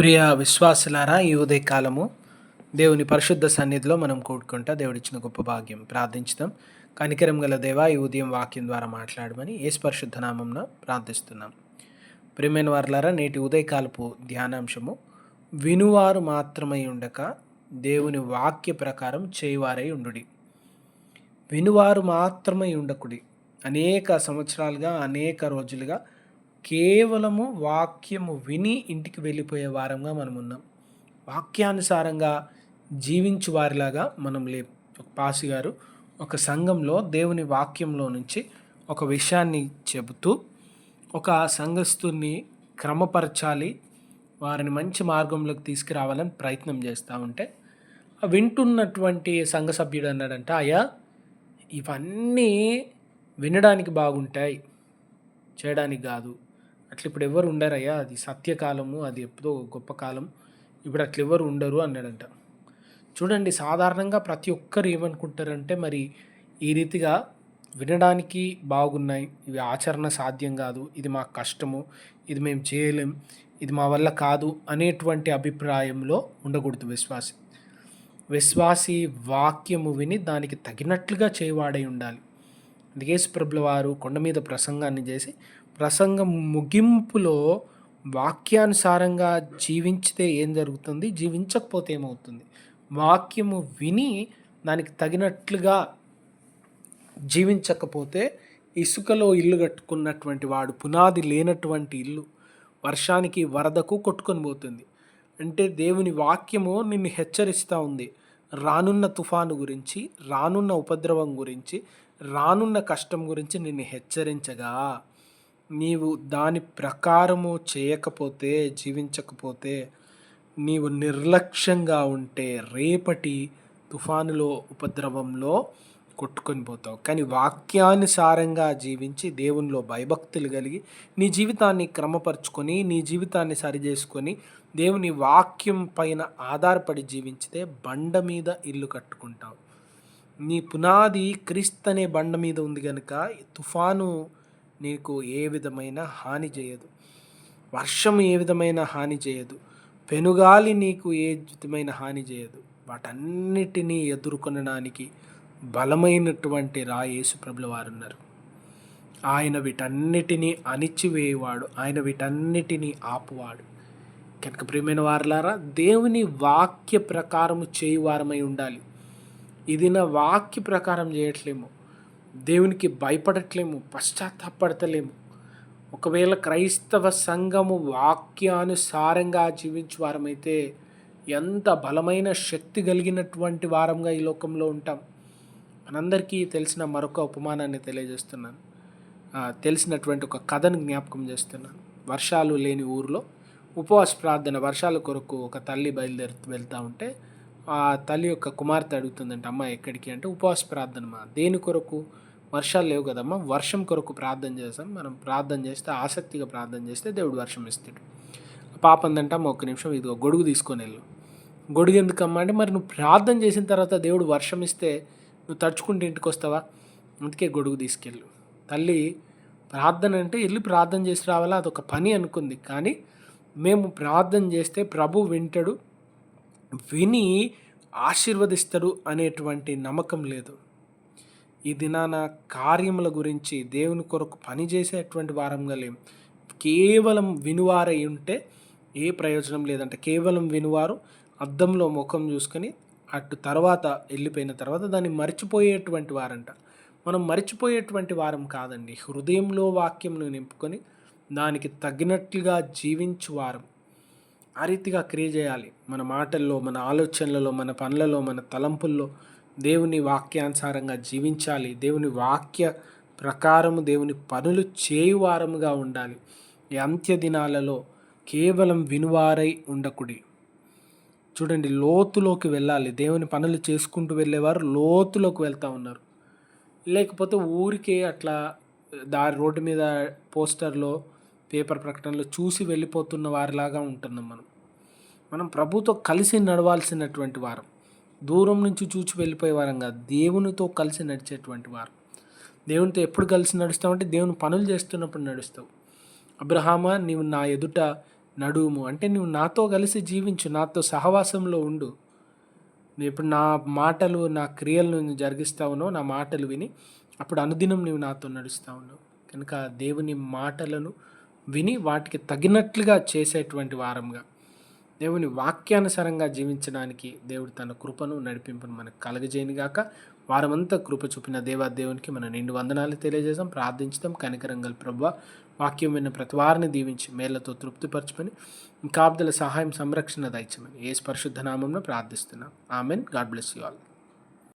ప్రియ విశ్వాసులారా ఈ ఉదయకాలము దేవుని పరిశుద్ధ సన్నిధిలో మనం కూడుకుంటా దేవుడిచ్చిన గొప్ప భాగ్యం ప్రార్థించుదాం. కనికరం గల దేవా ఈ ఉదయం వాక్యం ద్వారా మాట్లాడమని ఏ పరిశుద్ధ నామంన ప్రార్థిస్తున్నాం. ప్రియమైన వారులారా నేటి ఉదయకాలపు ధ్యానాంశము వినువారు మాత్రమై ఉండక దేవుని వాక్య ప్రకారం చేయువారై ఉండుడి. వినువారు మాత్రమై ఉండకుడి. అనేక సంవత్సరాలుగా అనేక రోజులుగా కేవలము వాక్యము విని ఇంటికి వెళ్ళిపోయే వారంగా మనం ఉన్నాం. వాక్యానుసారంగా జీవించు వారిలాగా మనం లే. ఒక పాసి గారు ఒక సంఘంలో దేవుని వాక్యంలో నుంచి ఒక విషయాన్ని చెబుతూ ఒక సంఘస్థుని క్రమపరచాలి వారిని మంచి మార్గంలోకి తీసుకురావాలని ప్రయత్నం చేస్తూ ఉంటే వింటున్నటువంటి సంఘ సభ్యుడు అన్నాడంట అయ్యా ఇవన్నీ వినడానికి బాగుంటాయి చేయడానికి కాదు. అట్లా ఇప్పుడు ఎవరు ఉండరయ్యా? అది సత్యకాలము అది ఎప్పుడో గొప్ప కాలం. ఇప్పుడు అట్లా ఎవరు ఉండరు అన్నాడంట. చూడండి సాధారణంగా ప్రతి ఒక్కరు ఏమనుకుంటారంటే మరి ఈ రీతిగా వినడానికి బాగున్నాయి. ఇవి ఆచరణ సాధ్యం కాదు. ఇది మాకు కష్టము. ఇది మేము చేయలేం. ఇది మా వల్ల కాదు అనేటువంటి అభిప్రాయంలో ఉండకూడదు విశ్వాసి. విశ్వాసి వాక్యము విని దానికి తగినట్లుగా చేయవాడై ఉండాలి. అందుకే ప్రభుల వారు కొండ మీద ప్రసంగాన్ని చేసి ప్రసంగం ముగింపులో వాక్యానుసారంగా జీవించితే ఏం జరుగుతుంది? జీవించకపోతే ఏమవుతుంది? వాక్యము విని దానికి తగినట్లుగా జీవించకపోతే ఇసుకలో ఇల్లు కట్టుకున్నటువంటి వాడు పునాది లేనటువంటి ఇల్లు వర్షానికి వరదకు కొట్టుకొని పోతుంది. అంటే దేవుని వాక్యము నిన్ను హెచ్చరిస్తూ ఉంది. రానున్న తుఫాను గురించి రానున్న ఉపద్రవం గురించి రానున్న కష్టం గురించి నిన్ను హెచ్చరించగా నీవు దాని ప్రకారము చేయకపోతే జీవించకపోతే నీవు నిర్లక్ష్యంగా ఉంటే రేపటి తుఫానులో ఉపద్రవంలో కొట్టుకొని పోతావు. కానీ వాక్యానుసారంగా జీవించి దేవునిలో భయభక్తులు కలిగి నీ జీవితాన్ని క్రమపరుచుకొని నీ జీవితాన్ని సరిచేసుకొని దేవుని వాక్యం పైన ఆధారపడి జీవించితే బండ మీద ఇల్లు కట్టుకుంటావు. నీ పునాది క్రీస్తు అనే బండ మీద ఉంది కనుక తుఫాను నీకు ఏ విధమైన హాని చేయదు. వర్షం ఏ విధమైన హాని చేయదు. పెనుగాలి నీకు ఏ విధమైన హాని చేయదు. వాటన్నిటినీ ఎదుర్కొనడానికి బలమైనటువంటి రా యేసుప్రభుల వారు ఉన్నారు ఆయన వీటన్నిటినీ అణిచివేయవాడు. ఆయన వీటన్నిటినీ ఆపువాడు. కనుక ప్రియమైన వారులారా దేవుని వాక్య ప్రకారము చేయువారమై ఉండాలి. ఇది నా వాక్య ప్రకారం చేయట్లేమో. దేవునికి భయపడట్లేము పశ్చాత్తాపడతలేము. ఒకవేళ క్రైస్తవ సంఘము వాక్యానుసారంగా జీవించే వారమైతే ఎంత బలమైన శక్తి కలిగినటువంటి వారంగా ఈ లోకంలో ఉంటాం. మనందరికీ తెలిసిన మరొక ఉపమానాన్ని తెలియజేస్తున్నాను. తెలిసినటువంటి ఒక కథను జ్ఞాపకం చేస్తున్నాను. వర్షాలు లేని ఊరిలో ఉపవాస ప్రార్థన వర్షాల కొరకు ఒక తల్లి బయలుదేరి వెళ్తూ ఉంటే ఆ తల్లి యొక్క కుమార్తె అడుగుతుందంట అమ్మ ఎక్కడికి? అంటే ఉపవాస ప్రార్థన మా దేని కొరకు? వర్షాలు లేవు కదమ్మా. వర్షం కొరకు ప్రార్థన చేస్తాం. మనం ప్రార్థన చేస్తే ఆసక్తిగా ప్రార్థన చేస్తే దేవుడు వర్షం ఇస్తాడు. పాప అందంట ఒక్క నిమిషం ఇదిగో గొడుగు తీసుకొని వెళ్ళు. గొడుగు ఎందుకమ్మా? అంటే మరి నువ్వు ప్రార్థన చేసిన తర్వాత దేవుడు వర్షం ఇస్తే నువ్వు తడుచుకుంటే ఇంటికి వస్తావా? అందుకే గొడుగు తీసుకెళ్ళు. తల్లి ప్రార్థన అంటే వెళ్ళి ప్రార్థన చేసి రావాలా? అదొక పని అనుకుంది. కానీ మేము ప్రార్థన చేస్తే ప్రభు వింటాడు విని ఆశీర్వదిస్తాడు అనేటువంటి నమ్మకం లేదు. ఈ దినాన కార్యముల గురించి దేవుని కొరకు పనిచేసేటువంటి వారంగా లేం. కేవలం వినువారై ఉంటే ఏ ప్రయోజనం లేదంటే. కేవలం వినువారు అద్దంలో ముఖం చూసుకొని అటు తర్వాత వెళ్ళిపోయిన తర్వాత దాన్ని మర్చిపోయేటువంటి వారంట. మనం మర్చిపోయేటువంటి వారం కాదండి. హృదయంలో వాక్యంను నింపుకొని దానికి తగినట్లుగా జీవించు వారం. ఆ రీతిగా క్రియ చేయాలి. మన మాటల్లో మన ఆలోచనలలో మన పనులలో మన తలంపుల్లో దేవుని వాక్యానుసారంగా జీవించాలి. దేవుని వాక్య ప్రకారము దేవుని పనులు చేయువారముగా ఉండాలి. ఈ అంత్య దినాలలో కేవలం వినువారై ఉండకుడి. చూడండి లోతులోకి వెళ్ళాలి. దేవుని పనులు చేసుకుంటూ వెళ్ళేవారు లోతులోకి వెళ్తూ ఉన్నారు. లేకపోతే ఊరికే అట్లా దారి రోడ్డు మీద పోస్టర్లో పేపర్ ప్రకటనలు చూసి వెళ్ళిపోతున్న వారిలాగా ఉంటున్నాం మనం. మనం ప్రభుతో కలిసి నడవాల్సినటువంటి వారం. దూరం నుంచి చూచి వెళ్ళిపోయే వారం కాదు దేవునితో కలిసి నడిచేటువంటి వారం. దేవునితో ఎప్పుడు కలిసి నడుస్తావు అంటే దేవుని పనులు చేస్తున్నప్పుడు నడుస్తావు. అబ్రహామా నీవు నా ఎదుట నడుము. అంటే నువ్వు నాతో కలిసి జీవించు నాతో సహవాసంలో ఉండు. నువ్వు ఇప్పుడు నా మాటలు నా క్రియలను నువ్వు జరిగిస్తావునో నా మాటలు విని అప్పుడు అనుదినం నువ్వు నాతో నడుస్తూ ఉన్నావు కనుక దేవుని మాటలను విని వాటికి తగినట్లుగా చేసేటువంటి వారంగా. దేవుని వాక్యానుసారంగా జీవించడానికి దేవుడు తన కృపను నడిపింపును మనకు కలగజేయనిగాక వారమంతా కృప చూపిన దేవా దేవునికి మన నిండు వందనాలు తెలియజేసాం ప్రార్థించడం కనికరంగల్ ప్రభు వాక్యం విన్న ప్రతి వారిని దీవించి మేళ్ళతో తృప్తిపరచమని కాపుదల సహాయం సంరక్షణ దయచమని ఏ పరిశుద్ధ నామంలో ప్రార్థిస్తున్నాం. Amen. God bless you all.